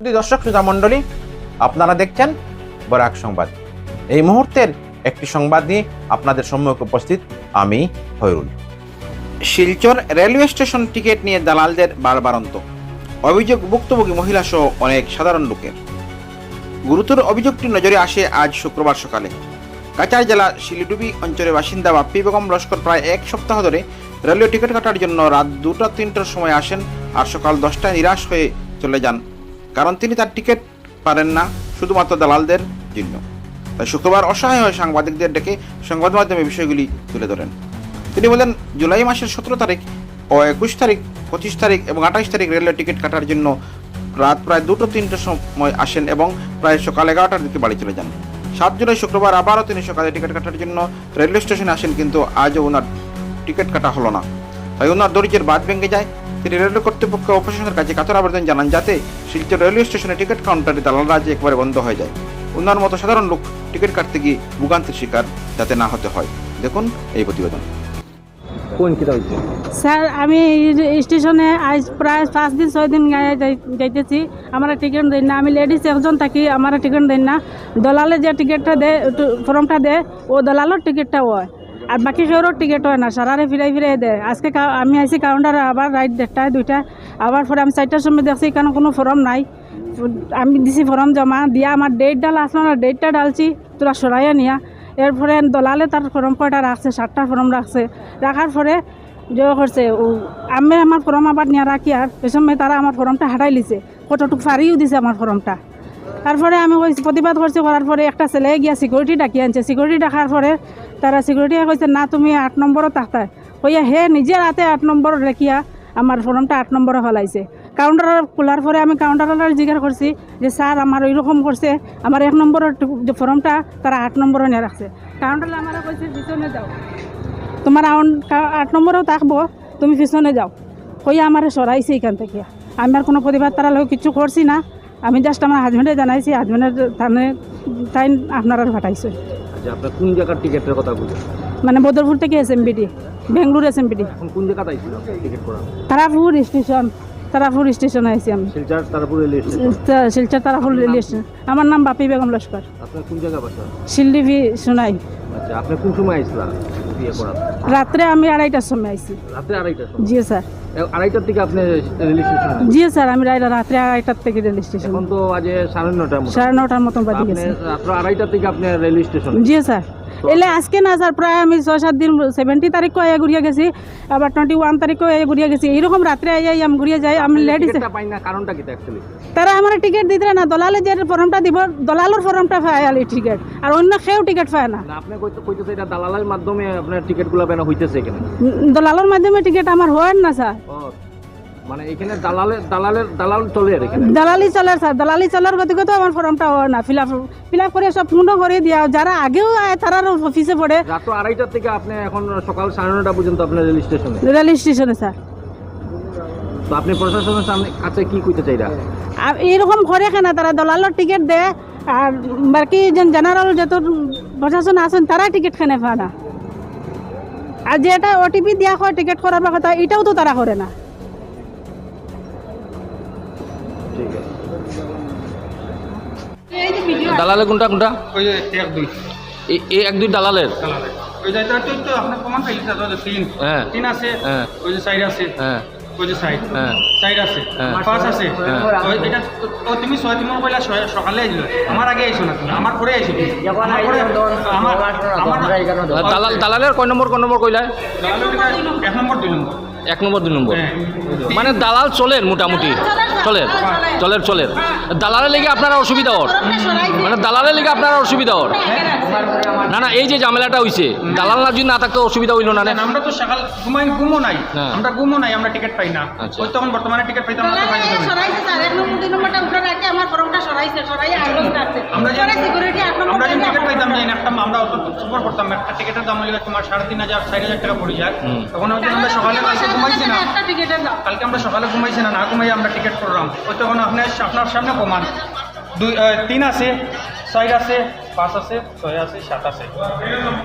দর্শক শ্রোতা মণ্ডলী, আপনারা দেখছেন বরাক সংবাদ। এই মুহূর্তের একটি সংবাদ নিয়ে আপনাদের সম্মুখে উপস্থিত আমি Hairul Silchar railway station ticket নিয়ে দালালদের বারবারন্ত অভিযোগ ভুক্তভোগী মহিলা সহ অনেক সাধারণ লোকের। গুরুতর অভিযোগটি নজরে আসে আজ শুক্রবার সকালে। কাচার জেলা শিলিডুবি অঞ্চলের বাসিন্দা বাপ্পি বেগম লস্কর প্রায় এক সপ্তাহ ধরে রেলওয়ে টিকিট কাটার জন্য রাত দুটা তিনটার সময় আসেন আর সকাল দশটায় নিরাশ হয়ে চলে যান কারণ তিনি তার টিকিট পারেন না, শুধুমাত্র দালালদের জন্য। তাই শুক্রবার অসহায় হয়ে সাংবাদিকদের ডেকে সংবাদ মাধ্যমে বিষয়গুলি তুলে ধরেন। তিনি বলেন, জুলাই মাসের সতেরো তারিখ ও একুশ তারিখ, পঁচিশ তারিখ এবং আঠাশ তারিখ রেলওয়ে টিকিট কাটার জন্য রাত প্রায় দুটো তিনটের সময় আসেন এবং প্রায় সকাল এগারোটার দিকে বাড়ি চলে যান। সাত জুলাই শুক্রবার আবারও তিনি সকালে টিকিট কাটার জন্য রেলওয়ে স্টেশনে আসেন, কিন্তু আজও ওনার টিকিট কাটা হলো না। তাই ওনার দরিদ্রের বাদ ভেঙে যায়। তিনি রেলওয়ে কর্তৃপক্ষ ও প্রশাসনের কাছে কাতর আবেদন জানান যাতে শিলচর রেলওয়ে স্টেশনে টিকিট কাউন্টারে দালাল রাজ্যে একবারে বন্ধ হয়ে যায়। ওনার মতো সাধারণ লোক টিকিট কাটতে গিয়ে ভোগান্তির শিকার যাতে না হতে হয়। দেখুন এই প্রতিবেদন। কোন কিতা হয়েছে স্যার আমি স্টেশনে আজ প্রায় পাঁচ দিন ছয় দিন যাইতেছি। আমার টিকিট দেন না। আমি লেডিস একজন থাকি আমার টিকিট দেন না। দলালে যে টিকিটটা দেয় ফর্মটা দেয় ও দলালের টিকিটটা হয়। আর বাকি কেউরও টিকিট হয় না সারারে ফিরাই ফিরাই দেয় আজকে আমি আইসি কাউন্টারে আবার রাইট দেড়টায় দুইটা আবার পরে আমি চারটার সময় দেখছি কেন কোনো ফর্ম নাই। আমি দিছি ফর্ম জমা, দিয়া আমার ডেট ডাল আসলো না ডেটটা ডালছি তোরা সরাইয়া নিয়া। এরপরে দলালে তার ফর্ম কয়টা রাখছে, সাতটা ফর্ম রাখছে। রাখার পরে যে করছে আমি আমার ফর্ম আবার নিয়ে রাখি, আর এ সময় তারা আমার ফর্মটা হাঁটাই লিছে। কতটুকু ফারিও দিছে আমার ফর্মটা তারপরে আমি প্রতিবাদ করছি, করার পরে একটা ছেলে গিয়া সিকিউরিটি ডাকি আনছে। সিকিউরিটি ডাকার পরে তারা সিকিউরিটি কইছে, না, তুমি আট নম্বরও তাকায়। কইয়া, হে নিজে রাতে আট নম্বর রেখিয়া আমার ফর্মটা আট নম্বরে ফেলাইছে। কাউন্টার খোলার পরে আমি কাউন্টারের জিজ্ঞাসা করছি যে, স্যার, আমার ওইরকম করছে। আমার এক নম্বরের ফর্মটা তারা আট নম্বরে নিয়ে রাখছে। কাউন্টারে আমার কইছে, পিছনে যাও। তোমার আট নম্বরেও থাকব, তুমি পিছনে যাও। কইয়া আমার সরাইছে এখান থেকে। আমি আর কোনো প্রতিবাদ তারা লোক কিছু করছি না। আমি জাস্ট আমার হাজবেন্ডে জানাইছি হাজবেন্ডের থানে তাই আপনারা পাঠাইছে। আচ্ছা আপনার কোন জায়গার টিকিটের কথা বলছেন? মানে বদরপুর থেকে S MBD Bangalore S MBD এখন কোন জায়গাতে আইছিল টিকিট করা? তারাপুর স্টেশন তারাপুর স্টেশনে আইছি আমি। Silchar Tarapur railway station. Silchar Tarapur railway station. আমার নাম বাপি বেগম লস্কর। আপনার কোন জায়গা বাসা? শিলডিভি শোনাই আচ্ছা আপনি কোন সময় আইছিলেন রাত্রে আমি আড়াইটার সময় আইছি। রাত্রে আড়াইটার সময়? জি স্যার। আড়াইটার থেকে আপনি রেল স্টেশন জি স্যার আমি রাই- রাত্রে আড়াইটার থেকে রেল স্টেশন। এখন তো আজ সাড়ে নটার মতো। সাড়ে নটার মতন বাজে গেছে। রাত্র আড়াইটার থেকে আপনি রেল স্টেশন জি স্যার। এলে আজকে না স্যার প্রায় আমি ছয় সাত দিন সেভেন্টি তারিখও আয়া ঘুরিয়ে গেছি আবার টোয়েন্টি ওয়ান তারিখও আয়া ঘুরিয়ে গেছি। এইরকম রাত্রে আইয়াই আমি ঘুরিয়ে যাই আমি লেডিস টিকিটটা পাই না কারণটা কি অ্যাকচুয়ালি তারা আমার টিকিট দিতে না দলালে যে ফর্মটা দিব দলালের ফর্মটা পায় আলি টিকিট আর অন্য কেউ টিকিট পায় না। আপনি কইতে কইতেছে এটা দালালের মাধ্যমে আপনার টিকিটগুলো বেনা হইতেছে উম, দলালের মাধ্যমে টিকিট আমার হয় না স্যার। মানে এখানে দালালের দালালের দালাল চলে আর এখানে? দালালি স্যার দালালি চলার গতিকে তো আমার ফর্মটা হয় না। ফিল আপ ফিল আপ করে সব পূর্ণ করে দিয়া যারা আগেও আয় তারা অফিসে পড়ে। আড়াইটার থেকে আপনি এখন সকাল সাড়ে নটা পর্যন্ত আপনার রেল স্টেশনে? রেল স্টেশনে স্যার। তো আপনি প্রশাসনের সামনে কাছে কি কইতে চাইরা? আর এইরকম করে কেনা? তারা দলালের টিকিট দেয় আর বাকি জেনারেল যত প্রশাসন আছেন তারা টিকিট খেনে পায় না? আর যেটা ওটিপি দেওয়া হয় টিকিট করার কথা এটাও তো তারা করে না। দালালের কোনটা কোনটা? ওই এক দুই। এই এক দুই দালালের? ওই যে তো তো আপনার প্রমাণ পাইলি তিন। হ্যাঁ। তিন আছে হ্যাঁ। ওই যে সাইড আছে হ্যাঁ। ওই যে সাইড হ্যাঁ। সাইড আছে হ্যাঁ। পাঁচ আছে। হ্যাঁ। এটা ও তুমি ছয় তোমার কইলা ছয়- সকালে আইছিল। আমার আগে আইছো না তুমি আমার পরে আইছো তুমি। আমার দালাল দালালের কয় নম্বর কোন নম্বর কইলা? এক নম্বর দুই নম্বর। এক নম্বর দুই নম্বর। মানে দালাল চলেন মোটামুটি। চলেন চলের চলের দালালের লেগে আপনারা অসুবিধা ওর মানে দালালের লেগে আপনারা অসুবিধা ওর না না এই যে ঝামেলাটা হইছে দালাল না যদি না থাকতো অসুবিধা হইল না আমরা তো সকাল ঘুমাই ঘুমো নাই। হ্যাঁ। আমরা ঘুমো নাই আমরা টিকিট পাই না। আচ্ছা। ওই তখন বর্তমানে টিকিট পাইতাম না। তো একটা আমরা অত সুপার করতাম। একটা টিকিটের দাম হলে তোমার সাড়ে তিন হাজার চার হাজার টাকা পড়ে যায়। তখন হয়তো আমরা সকালে কালকে ঘুমাইছি না। কালকে আমরা সকালে ঘুমাইছি না না ঘুমাই আমরা টিকিট করলাম। ওই তখন আপনার আপনার সামনে কমান দুই তিন আছে ছয় আছে পাঁচ আছে ছয় আছে সাত আছে।